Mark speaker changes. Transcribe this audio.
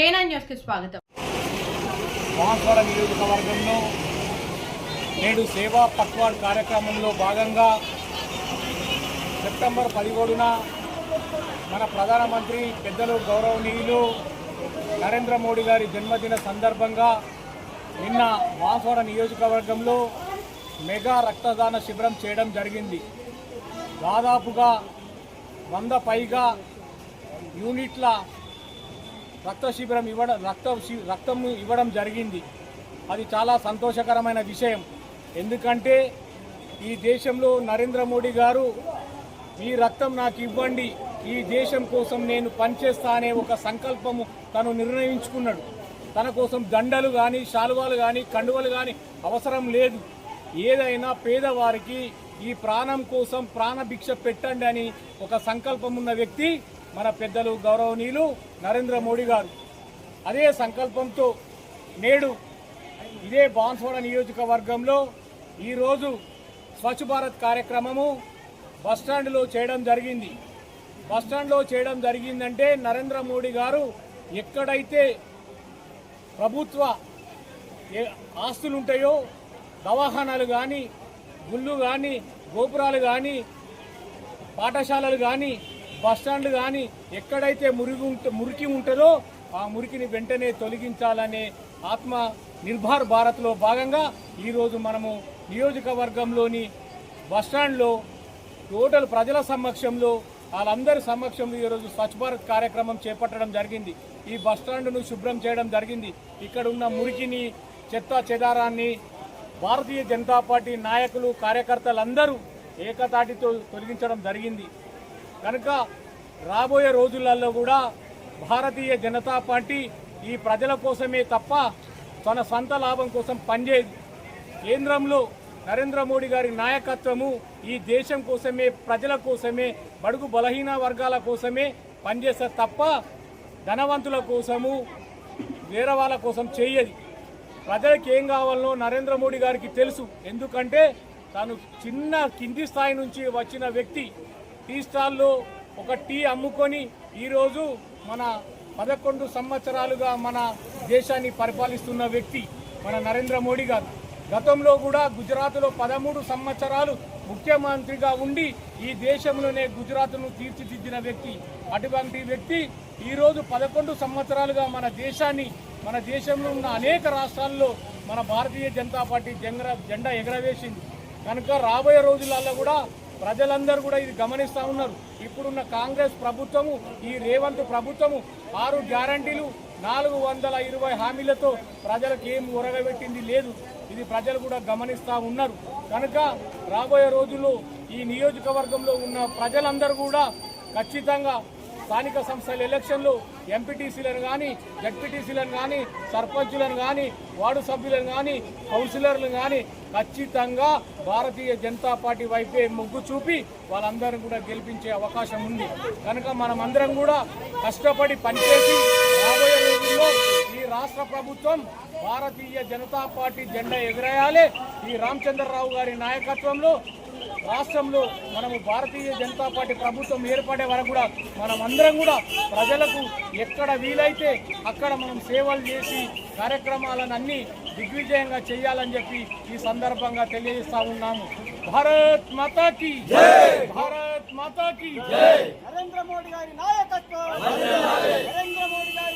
Speaker 1: న్యూస్కి స్వాగతం.
Speaker 2: మహాస్వర నియోజకవర్గంలో నేడు సేవా పక్వాడ్ కార్యక్రమంలో భాగంగా సెప్టెంబర్ పదిహేడున మన ప్రధానమంత్రి పెద్దలు గౌరవనీయులు నరేంద్ర మోడీ గారి జన్మదిన సందర్భంగా నిన్న మహాస్వర నియోజకవర్గంలో మెగా రక్తదాన శిబిరం చేయడం జరిగింది. దాదాపుగా వంద పైగా యూనిట్ల రక్త శిబిరం ఇవ్వడం రక్త రక్తం ఇవ్వడం జరిగింది. అది చాలా సంతోషకరమైన విషయం. ఎందుకంటే ఈ దేశంలో నరేంద్ర మోడీ గారు ఈ రక్తం నాకు ఇవ్వండి ఈ దేశం కోసం నేను పనిచేస్తా అనే ఒక సంకల్పము తను నిర్ణయించుకున్నాడు. తన కోసం దండలు కానీ శాలువాలు కానీ కండువలు కానీ అవసరం లేదు. ఏదైనా పేదవారికి ఈ ప్రాణం కోసం ప్రాణభిక్ష పెట్టండి అని ఒక సంకల్పం ఉన్న వ్యక్తి మన పెద్దలు గౌరవనీయులు నరేంద్ర మోడీ గారు. అదే సంకల్పంతో నేడు ఇదే బాన్స్వాడ నియోజకవర్గంలో ఈరోజు స్వచ్ఛ భారత్ కార్యక్రమము బస్టాండ్లో చేయడం జరిగింది. బస్టాండ్లో చేయడం జరిగిందంటే నరేంద్ర మోడీ గారు ఎక్కడైతే ప్రభుత్వ ఏ ఆస్తులు ఉంటాయో దవాఖానాలు కానీ గుళ్ళు కానీ గోపురాలు కానీ పాఠశాలలు కానీ బస్టాండ్లు కానీ ఎక్కడైతే మురిగి మురికి ఉంటుందో ఆ మురికిని వెంటనే తొలగించాలనే ఆత్మ నిర్భర్ భారత్లో భాగంగా ఈరోజు మనము నియోజకవర్గంలోని బస్టాండ్లో టోటల్ ప్రజల సమక్షంలో వాళ్ళందరి సమక్షంలో ఈరోజు స్వచ్ఛ భారత్ కార్యక్రమం చేపట్టడం జరిగింది. ఈ బస్టాండ్ను శుభ్రం చేయడం జరిగింది. ఇక్కడ ఉన్న మురికిని చెత్త చెదారాన్ని భారతీయ జనతా పార్టీ నాయకులు కార్యకర్తలందరూ ఏకతాటితో తొలగించడం జరిగింది. కనుక రాబోయే రోజులలో కూడా భారతీయ జనతా పార్టీ ఈ ప్రజల కోసమే తప్ప తన సొంత లాభం కోసం పనిచేయదు. కేంద్రంలో నరేంద్ర మోడీ గారి నాయకత్వము ఈ దేశం కోసమే ప్రజల కోసమే బడుగు బలహీన వర్గాల కోసమే పనిచేస్తారు తప్ప ధనవంతుల కోసము వేరే వాళ్ళ కోసం చేయదు. ప్రజలకు ఏం కావాలనో నరేంద్ర మోడీ గారికి తెలుసు. ఎందుకంటే తాను చిన్న కింది స్థాయి నుంచి వచ్చిన వ్యక్తి. టీ స్టాల్లో ఒక టీ అమ్ముకొని ఈరోజు మన పదకొండు సంవత్సరాలుగా మన దేశాన్ని పరిపాలిస్తున్న వ్యక్తి మన నరేంద్ర మోడీ గారు. గతంలో కూడా గుజరాత్లో పదమూడు సంవత్సరాలు ముఖ్యమంత్రిగా ఉండి ఈ దేశంలోనే గుజరాత్ను తీర్చిదిద్దిన వ్యక్తి. అటువంటి వ్యక్తి ఈరోజు పదకొండు సంవత్సరాలుగా మన దేశాన్ని మన దేశంలో ఉన్న అనేక రాష్ట్రాల్లో మన భారతీయ జనతా పార్టీ జెంగర జెండా ఎగరవేసింది. కనుక రాబోయే రోజులలో కూడా ప్రజలందరూ కూడా ఇది గమనిస్తూ ఉన్నారు. ఇప్పుడున్న కాంగ్రెస్ ప్రభుత్వము ఈ రేవంత్ ప్రభుత్వము ఆరు గ్యారంటీలు నాలుగు వందల ఇరవై హామీలతో ప్రజలకు ఏం ఉరగబెట్టింది లేదు. ఇది ప్రజలు కూడా గమనిస్తూ ఉన్నారు. కనుక రాబోయే రోజుల్లో ఈ నియోజకవర్గంలో ఉన్న ప్రజలందరూ కూడా ఖచ్చితంగా స్థానిక సంస్థల ఎలక్షన్లో ఎంపీటీసీలను కానీ జడ్పీటీసీలను కానీ సర్పంచులను కానీ వార్డు సభ్యులను కానీ కౌన్సిలర్లను కానీ ఖచ్చితంగా భారతీయ జనతా పార్టీ వైపే మొగ్గు చూపి వాళ్ళందరం కూడా గెలిపించే అవకాశం ఉంది. కనుక మనమందరం కూడా కష్టపడి పనిచేసి రాబోయే రోజుల్లో ఈ రాష్ట్ర ప్రభుత్వం భారతీయ జనతా పార్టీ జెండా ఎగరేయాలి. ఈ రామచంద్రరావు గారి నాయకత్వంలో రాష్ట్రంలో మనము భారతీయ జనతా పార్టీ ప్రభుత్వం ఏర్పడే వరకు కూడా మనం అందరం కూడా ప్రజలకు ఎక్కడ వీలైతే అక్కడ మనం సేవలు చేసి కార్యక్రమాలను అన్ని దిగ్విజయంగా చేయాలని చెప్పి ఈ సందర్భంగా తెలియజేస్తా ఉన్నాము. భారత్ మాతాకి భారత్ మాతాకి నరేంద్ర మోడీ గారి నాయకత్వం! నరేంద్ర మోడీ గారి